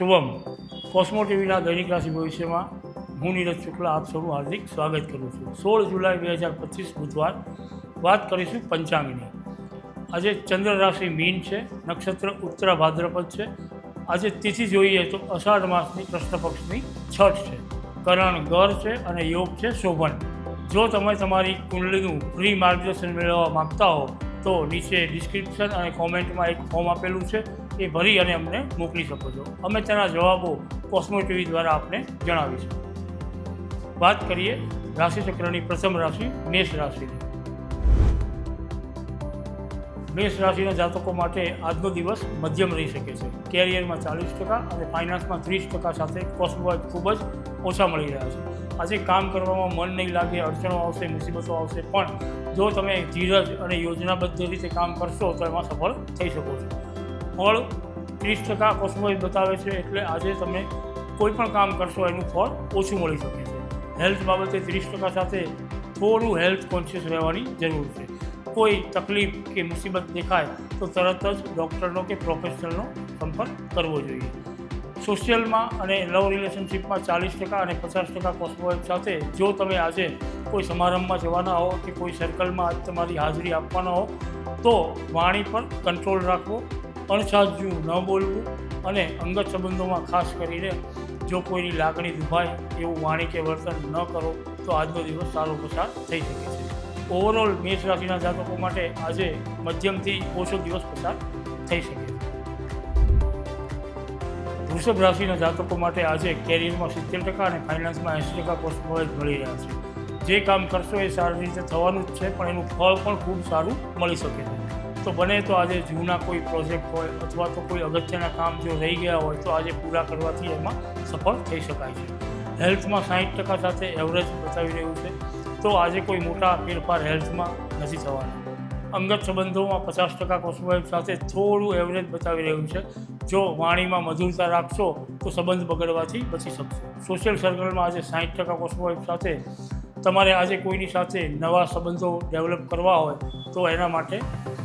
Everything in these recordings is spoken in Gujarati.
શુભમ. કોસ્મો ટીવીના દૈનિક રાશિ ભવિષ્યમાં હું નીરજ શુક્લા આપ સૌનું હાર્દિક સ્વાગત કરું છું. સોળ જુલાઈ બે હજાર પચીસ બુધવાર વાત કરીશું પંચાંગની. આજે ચંદ્ર રાશિ મીન છે, નક્ષત્ર ઉત્તરા ભાદ્રપદ છે. આજે તિથિ જોઈએ તો અષાઢ માસની કૃષ્ણ પક્ષની છઠ છે. કરણ ગર છે અને યોગ છે શોભન. જો તમે તમારી કુંડલીનું ફ્રી માર્ગદર્શન મેળવવા માગતા હો, તો નીચે ડિસ્ક્રિપ્શન અને કોમેન્ટમાં એક ફોર્મ આપેલું છે. એ ભરી અને અમને મોકલી શકો છો. અમે તેના જવાબો કોસ્મો ટીવી દ્વારા આપને જણાવીશું. વાત કરીએ રાશિચક્રની પ્રથમ રાશિ, મેષ રાશિની. મેષ રાશિના જાતકો માટે આજનો દિવસ મધ્યમ રહી શકે છે. કેરિયરમાં ચાલીસ ટકા અને ફાઇનાન્સમાં ત્રીસ ટકા સાથે કોસ્મોવાઇઝ ખૂબ જ ઓછા મળી રહ્યા છે. આજે કામ કરવામાં મન નહીં લાગે, અડચણો આવશે, મુસીબતો આવશે, પણ જો તમે ધીરજ અને યોજનાબદ્ધ રીતે કામ કરશો તો એમાં સફળ થઈ શકો છો. ફળ ત્રીસ ટકા કોસ્મોએ બતાવે છે એટલે આજે તમે કોઈ પણ કામ કરશો, એનું ફળ ઓછું મળી શકે છે. હેલ્થ બાબતે ત્રીસ ટકા સાથે થોડું હેલ્થ કોન્શિયસ રહેવાની જરૂર છે. કોઈ તકલીફ કે મુસીબત દેખાય તો તરત જ ડૉક્ટરનો કે પ્રોફેશનલનો સંપર્ક કરવો જોઈએ. સોશિયલમાં અને લવ રિલેશનશિપમાં ચાલીસ ટકા અને પચાસ ટકા કોસ્મોએટ સાથે જો તમે આજે કોઈ સમારંભમાં જવાના હો કે કોઈ સર્કલમાં તમારી હાજરી આપવાના હો, તો વાણી પર કંટ્રોલ રાખવો અણસાજ્યું ન બોલવું અને અંગત સંબંધોમાં ખાસ કરીને જો કોઈની લાગણી દુભાય એવું વાણી કે વર્તન ન કરો, તો આજનો દિવસ સારો પસાર થઈ શકે છે. ઓવરઓલ મેષ રાશિના જાતકો માટે આજે મધ્યમથી ઓછો દિવસ પસાર થઈ શકે વૃષભ રાશિના જાતકો માટે આજે કેરિયરમાં સિત્તેર ટકા અને ફાઇનાન્સમાં એંસી ટકા પોસ્ટમોરેજ મળી રહ્યા છે. જે કામ કરશો એ સારી રીતે થવાનું જ છે, પણ એનું ફળ પણ ખૂબ સારું મળી શકે છે. તો બને તો આજે જૂના કોઈ પ્રોજેક્ટ હોય અથવા તો કોઈ અગત્યના કામ જો રહી ગયા હોય તો આજે પૂરા કરવાથી એમાં સફળ થઈ શકાય છે. હેલ્થમાં સાઠ ટકા સાથે એવરેજ બતાવી રહ્યું છે. તો આજે કોઈ મોટા ફેરફાર હેલ્થમાં નથી થવાના. અંગત સંબંધોમાં પચાસ ટકા કોસ્મોએટ સાથે થોડું એવરેજ બતાવી રહ્યું છે. જો વાણીમાં મધુરતા રાખશો તો સંબંધ બગડવાથી બચી શકશો. સોશિયલ સર્કલમાં આજે સાઠ ટકા કોસ્મોએટ સાથે તમારે આજે કોઈની સાથે નવા સંબંધો ડેવલપ કરવા હોય તો એના માટે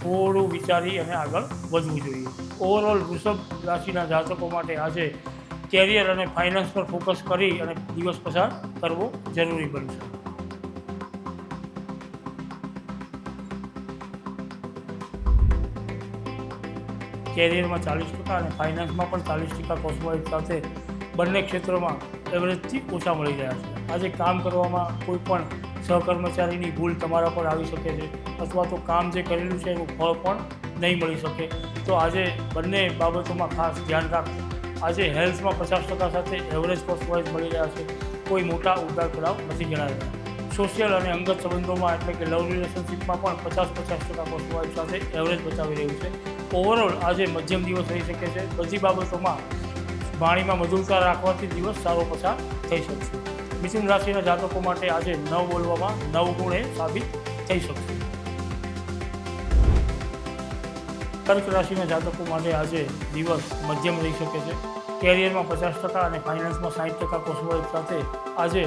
થોડું વિચારી અને આગળ વધવું જોઈએ. ઓવરઓલ વૃષભ રાશિના જાતકો માટે આજે કેરિયર અને ફાઇનાન્સ પર ફોકસ કરી અને દિવસ પસાર કરવો જરૂરી બનશે. કેરિયરમાં ચાલીસ ટકા અને ફાઇનાન્સમાં પણ ચાલીસ ટકા કોસ્મોઇટ સાથે બંને ક્ષેત્રોમાં એવરેજથી ઓછા મળી રહ્યા છે. આજે કામ કરવામાં કોઈ પણ સહકર્મચારીની ભૂલ તમારા પર આવી શકે છે અથવા તો કામ જે કરેલું છે એનું ફળ પણ નહીં મળી શકે. તો આજે બંને બાબતોમાં ખાસ ધ્યાન રાખવું આજે હેલ્થમાં પચાસ ટકા સાથે એવરેજ કોસ્મોઇટ મળી રહ્યા છે. કોઈ મોટા ઉતાર ચઢાવ નથી જણાવ્યા. સોશિયલ અને અંગત સંબંધોમાં એટલે કે લવ રિલેશનશીપમાં પણ પચાસ પચાસ ટકા કોસ્મોઇટ સાથે એવરેજ બતાવી રહ્યું છે. ઓવરઓલ આજે મધ્યમ દિવસ રહી શકે છે. બધી બાબતોમાં પાણીમાં મધુરતા રાખવાથી દિવસ સારો પસાર થઈ શકશે મિથુન રાશિના જાતકો માટે આજે ન બોલવામાં નવ ગુણે સાબિત થઈ શકશે. કર્ક રાશિના જાતકો માટે આજે દિવસ મધ્યમ રહી શકે છે. કેરિયરમાં પચાસ ટકા અને ફાઇનાન્સમાં સાઠ ટકા કોસ્મોઇટ સાથે આજે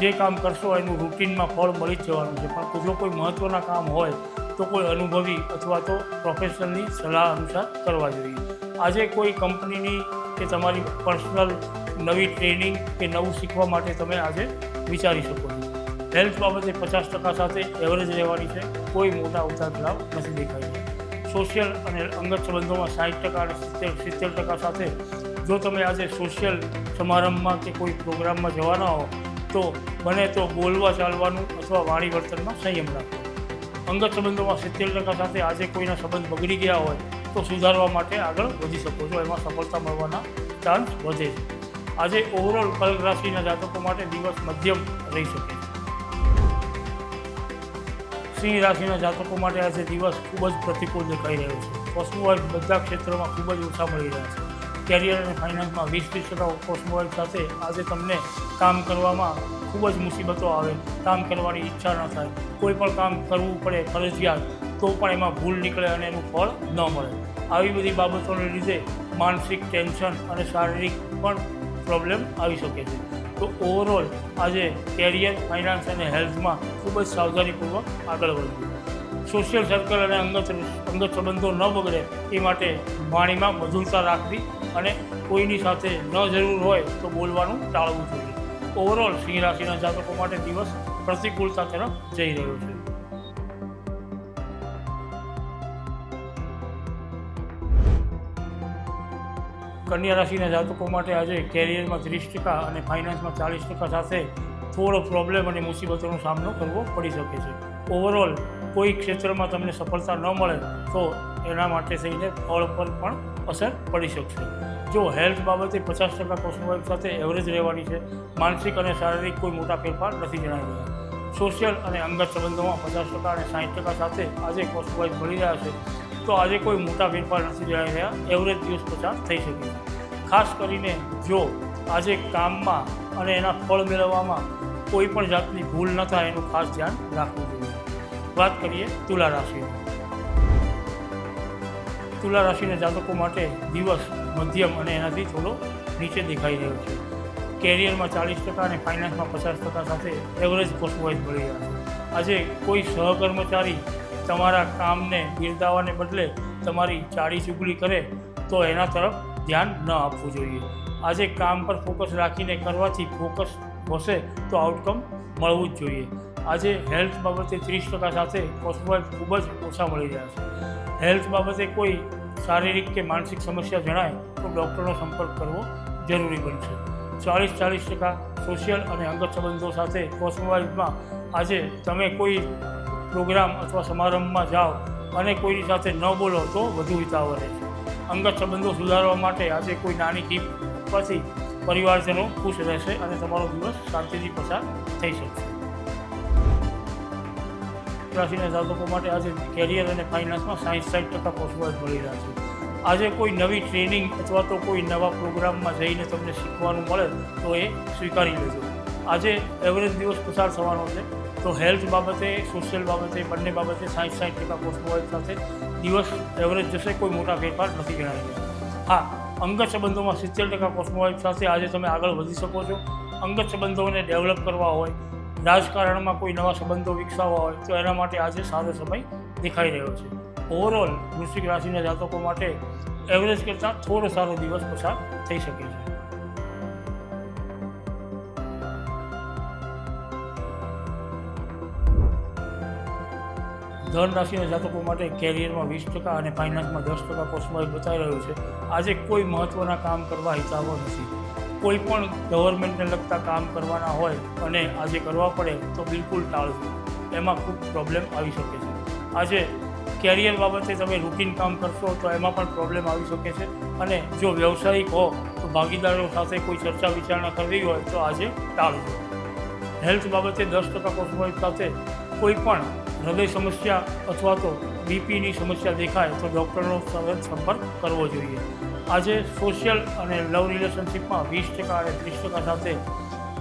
જે કામ કરશો એનું રૂટીનમાં ફળ મળી જ જવાનું છે. પણ જો કોઈ મહત્ત્વના કામ હોય તો કોઈ અનુભવી અથવા તો પ્રોફેશનલની સલાહ અનુસાર કરવા જોઈએ. આજે કોઈ કંપનીની કે તમારી પર્સનલ નવી ટ્રેનિંગ કે નવું શીખવા માટે તમે આજે વિચારી શકો છો. હેલ્થ બાબતે પચાસ ટકા સાથે એવરેજ રહેવાની છે. કોઈ મોટા ઉતાર ચઢાવ નથી દેખાય. સોશિયલ અને અંગત સંબંધોમાં સાઠ ટકા અને સિત્તેર સિત્તેર ટકા સાથે જો તમે આજે સોશિયલ સમારંભમાં કે કોઈ પ્રોગ્રામમાં જવાના હો, તો બને તો બોલવા, ચાલવાનું અથવા વાણી વર્તનમાં સંયમ રાખવો અંગત સંબંધોમાં સિત્તેર ટકા સાથે આજે કોઈના સંબંધ બગડી ગયા હોય તો સુધારવા માટે આગળ વધી શકો છો. એમાં સફળતા મળવાના ચાન્સ વધે છે. આજે ઓવરઓલ કર્ક રાશિના જાતકો માટે દિવસ મધ્યમ રહી શકે છે. સિંહ રાશિના જાતકો માટે આજે દિવસ ખૂબ જ પ્રતિકૂળ દેખાઈ રહ્યો છે. કોસ્મોવાઇલ બધા ક્ષેત્રોમાં ખૂબ જ ઓછા મળી રહ્યા છે. કેરિયર અને ફાઇનાન્સમાં વીસ ત્રીસ ટકા કોસ્મોવાઇલ સાથે આજે તમને કામ કરવામાં ખૂબ જ મુસીબતો આવે. કામ કરવાની ઈચ્છા ન થાય. કોઈ પણ કામ કરવું પડે ફરજિયાત. તો પણ એમાં ભૂલ નીકળે અને એનું ફળ ન મળે. આવી બધી બાબતોને લીધે માનસિક ટેન્શન અને શારીરિક પણ પ્રોબ્લેમ આવી શકે છે. તો ઓવરઓલ આજે કેરિયર, ફાઇનાન્સ અને હેલ્થમાં ખૂબ જ સાવધાનીપૂર્વક આગળ વધવું. સોશિયલ સર્કલ અને અંગત અંગત સંબંધો ન બગડે એ માટે વાણીમાં મધુરતા રાખવી અને કોઈની સાથે ન જરૂર હોય તો બોલવાનું ટાળવું જોઈએ. ઓવરઓલ સિંહ રાશિના જાતકો માટે દિવસ પ્રતિકૂળતા તરફ જઈ રહ્યો છે. કન્યા રાશિના જાતકો માટે આજે કેરિયરમાં ત્રીસ ટકા અને ફાઇનાન્સમાં ચાલીસ ટકા સાથે થોડો પ્રોબ્લેમ અને મુસીબતોનો સામનો કરવો પડી શકે છે. ઓવરઓલ કોઈ ક્ષેત્રમાં તમને સફળતા ન મળે તો એના માટે થઈને ફળ પર પણ અસર પડી શકશે. જો હેલ્થ બાબતે પચાસ ટકા કોસ્મોવાઇફ સાથે એવરેજ રહેવાની છે, માનસિક અને શારીરિક કોઈ મોટા ફેરફાર નથી જણાઈ રહ્યા. સોશિયલ અને અંગત સંબંધોમાં પચાસ ટકા અને સાઠ ટકા સાથે આજે કોસ્મોવાઇફ મળી રહ્યા છે. તો આજે કોઈ મોટા ફેરફાર નથી જણાઈ રહ્યા. એવરેજ દિવસ પસાર થઈ શકે ખાસ કરીને જો આજે કામમાં અને એના ફળ મેળવવામાં કોઈ પણ જાતની ભૂલ ન થાય એનું ખાસ ધ્યાન રાખવું જોઈએ. વાત કરીએ તુલા રાશિની તુલા રાશિના જાતકો માટે દિવસ, મધ્યમ અને એનાથી થોડો નીચે દેખાઈ રહ્યો છે. કેરિયરમાં ચાલીસ ટકા અને ફાઇનાન્સમાં પચાસ ટકા સાથે એવરેજ કોસ્ટવાઇઝ મળી રહ્યા છે. આજે કોઈ સહકર્મચારી તમારા કામને બિરદાવાને બદલે તમારી ચાડી ચુગલી કરે તો એના તરફ ધ્યાન ન આપવું જોઈએ. આજે કામ પર ફોકસ રાખીને કરવાથી ફોકસ હશે તો આઉટકમ મળવું જ જોઈએ. આજે હેલ્થ બાબતે ત્રીસ ટકા સાથે કોસ્ટવાઇઝ ખૂબ જ ઓછા મળી રહ્યા છે. હેલ્થ બાબતે કોઈ શારીરિક કે માનસિક સમસ્યા જણાય તો ડૉક્ટરનો સંપર્ક કરવો જરૂરી બનશે. ચાલીસ ચાલીસ ટકા સોશિયલ અને અંગત સંબંધો સાથે કોસ્મોવાઇઝમાં આજે તમે કોઈ પ્રોગ્રામ અથવા સમારંભમાં જાઓ અને કોઈની સાથે ન બોલો તો વધુ હિતાવહ રહેશે અંગત સંબંધો સુધારવા માટે આજે કોઈ નાની ટીપ પછી પરિવારજનો ખુશ રહેશે અને તમારો દિવસ શાંતિથી પસાર થઈ શકશે. રાશિના જાતકો માટે આજે કેરિયર અને ફાઇનાન્સમાં સાઠ સાઠ ટકા પોસિબલ મળી રહ્યા છે. આજે કોઈ નવી ટ્રેનિંગ અથવા તો કોઈ નવા પ્રોગ્રામમાં જઈને તમને શીખવાનું મળે તો એ સ્વીકારી લેજો. આજે એવરેજ દિવસ પસાર થવાનો છે. તો હેલ્થ બાબતે, સોશિયલ બાબતે, બંને બાબતે સાઠ સાઠ ટકા પોસ્ટમોબાઈલ સાથે દિવસ એવરેજ જશે, કોઈ મોટા ફેરફાર નથી રહ્યા હા, અંગત સંબંધોમાં સિત્તેર ટકા કોસ્મોવાઇફ સાથે આજે તમે આગળ વધી શકો છો. અંગત સંબંધોને ડેવલપ કરવા હોય, રાજકારણમાં કોઈ નવા સંબંધો વિકસાવવા હોય, તો એના માટે આજે સારો સમય દેખાઈ રહ્યો છે. ઓવરઓલ વૃશ્ચિક રાશિના જાતકો માટે એવરેજ કરતાં થોડો સારો દિવસ પસાર થઈ શકે છે. ધન રાશિના જાતકો માટે કેરિયરમાં વીસ ટકા અને ફાઇનાન્સમાં દસ ટકા કોસ્મોઇલ બતાવી રહ્યું છે. આજે કોઈ મહત્ત્વના કામ કરવા હિતાવો નથી. કોઈ પણ ગવર્મેન્ટને લગતા કામ કરવાના હોય અને આજે કરવા પડે તો બિલકુલ ટાળજો. એમાં ખૂબ પ્રોબ્લેમ આવી શકે છે. આજે કેરિયર બાબતે તમે રૂટીન કામ કરશો તો એમાં પણ પ્રોબ્લેમ આવી શકે છે. અને જો વ્યવસાયિક હો, તો ભાગીદારો સાથે કોઈ ચર્ચા વિચારણા કરવી હોય તો આજે ટાળજો. હેલ્થ બાબતે દસ ટકા કોસ્મોઇલ સાથે કોઈ પણ હૃદય સમસ્યા અથવા તો બીપીની સમસ્યા દેખાય તો ડૉક્ટરનો સંપર્ક કરવો જોઈએ. આજે સોશિયલ અને લવ રિલેશનશિપમાં વીસ ટકા અને ત્રીસ ટકા સાથે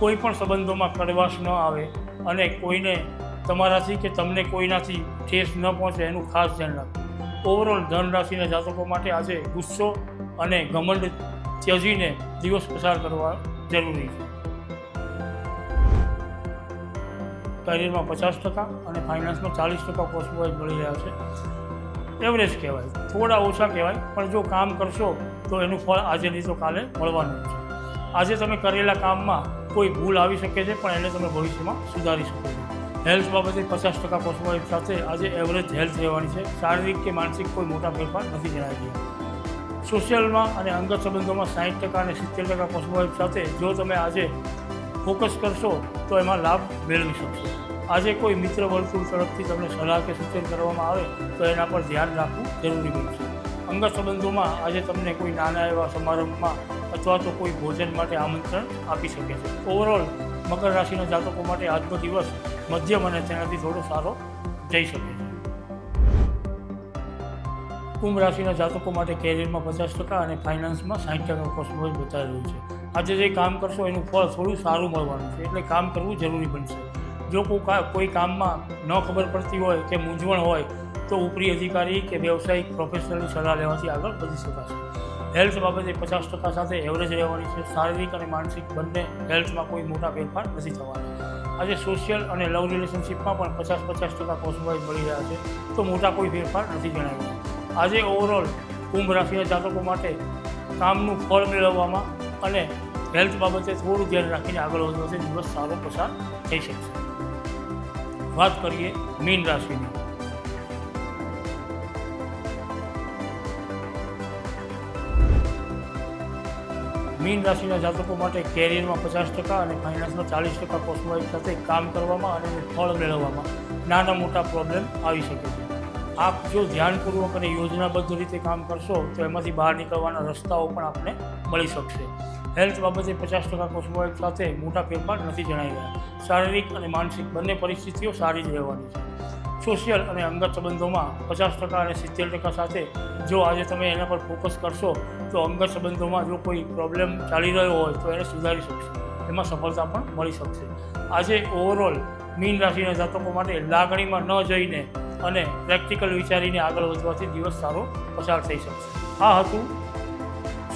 કોઈ પણ સંબંધોમાં કડવાશ ન આવે અને કોઈને તમારાથી કે તમને કોઈનાથી ઠેસ ન પહોંચે એનું ખાસ ધ્યાન રાખવું. ઓવરઓલ ધન રાશિના જાતકો માટે આજે ગુસ્સો અને ઘમંડ ત્યજીને દિવસ પસાર કરવા જરૂરી છે. કેરિયરમાં પચાસ ટકા અને ફાઇનાન્સમાં ચાલીસ ટકા પોસ્ટવાઇઝ મળી રહ્યા છે. એવરેજ કહેવાય. થોડા ઓછા કહેવાય, પણ જો કામ કરશો, તો એનું ફળ આજે નહીં તો કાલે મળવાનું છે. આજે તમે કરેલા કામમાં કોઈ ભૂલ આવી શકે છે, પણ એને તમે ભવિષ્યમાં સુધારી શકો છો. હેલ્થ બાબતે પચાસ ટકા કોર્સવાઇઝ સાથે આજે એવરેજ હેલ્થ રહેવાની છે. શારીરિક કે માનસિક કોઈ મોટા ફેરફાર નથી જણાવી રહ્યા સોશિયલમાં અને અંગત સંબંધોમાં સાઠ ટકા અને સિત્તેર ટકા કોર્સવાઇઝ સાથે જો તમે આજે ફોકસ કરશો તો એમાં લાભ મેળવી શકશો. આજે કોઈ મિત્ર વર્તુળ તરફથી તમને સલાહ કે સૂચન કરવામાં આવે તો એના પર ધ્યાન રાખવું જરૂરી બનશે અંગત સંબંધોમાં આજે તમને કોઈ નાના એવા સમારંભમાં અથવા તો કોઈ ભોજન માટે આમંત્રણ આપી શકે છે. ઓવરઓલ મકર રાશિના જાતકો માટે આજનો દિવસ મધ્યમ અને તેનાથી થોડો સારો જઈ શકે છે. કુંભ રાશિના જાતકો માટે કેરિયરમાં પચાસ ટકા અને ફાઇનાન્સમાં સાઠ ટકા કોસ્મોસ રહ્યું છે. આજે જે કામ કરશો એનું ફળ થોડું સારું મળવાનું છે. એટલે કામ કરવું જરૂરી બનશે. જો કોઈ કામમાં ન ખબર પડતી હોય કે મૂંઝવણ હોય, તો ઉપરી અધિકારી કે વ્યવસાયિક પ્રોફેશનલની સલાહ લેવાથી આગળ વધી શકાશે. હેલ્થ બાબતે પચાસ ટકા સાથે એવરેજ રહેવાની છે. શારીરિક અને માનસિક બંને હેલ્થમાં કોઈ મોટા ફેરફાર નથી થવાના. આજે સોશિયલ અને લવ રિલેશનશિપમાં પણ પચાસ પચાસ ટકા કોસ્મોવાઇઝ મળી રહ્યા છે. તો મોટા કોઈ ફેરફાર નથી જણાવ્યો. આજે ઓવરઓલ કુંભ રાશિના જાતકો માટે કામનું ફળ મેળવવામાં અને હેલ્થ બાબતે થોડું ધ્યાન રાખીને આગળ વધવાથી દિવસ સારો પસાર થઈ શકશે. વાત કરીએ મીન રાશિની. મીન રાશિના જાતકો માટે કેરિયરમાં પચાસ ટકા અને ફાઇનાન્સમાં ચાલીસ ટકા કોસ્મોવાઇઝ સાથે કામ કરવામાં અને ફળ મેળવવામાં નાના મોટા પ્રોબ્લેમ આવી શકે છે. આપ જો ધ્યાનપૂર્વક અને યોજનાબદ્ધ રીતે કામ કરશો, તો એમાંથી બહાર નીકળવાના રસ્તાઓ પણ આપને મળી શકશે. હેલ્થ બાબતે પચાસ ટકા કોસ્મોવાઇઝ સાથે મોટા ફેરફાર નથી જણાઈ રહ્યા. શારીરિક અને માનસિક બંને પરિસ્થિતિઓ સારી જ રહેવાની છે. સોશિયલ અને અંગત સંબંધોમાં પચાસ ટકા અને સિત્તેર ટકા સાથે જો આજે તમે એના પર ફોકસ કરશો, તો અંગત સંબંધોમાં જો કોઈ પ્રોબ્લેમ ચાલી રહ્યો હોય, તો એને સુધારી શકશે. એમાં સફળતા પણ મળી શકશે. આજે ઓવરઓલ મીન રાશિના જાતકો માટે લાગણીમાં ન જઈને અને પ્રેક્ટિકલ વિચારીને આગળ વધવાથી દિવસ સારો પસાર થઈ શકશે. આ હતું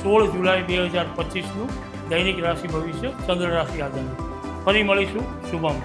સોળ જુલાઈ બે હજાર પચીસનું દૈનિક રાશિ ભવિષ્ય ચંદ્ર રાશિ આધારિત ફરી મળીશું. શુભમ.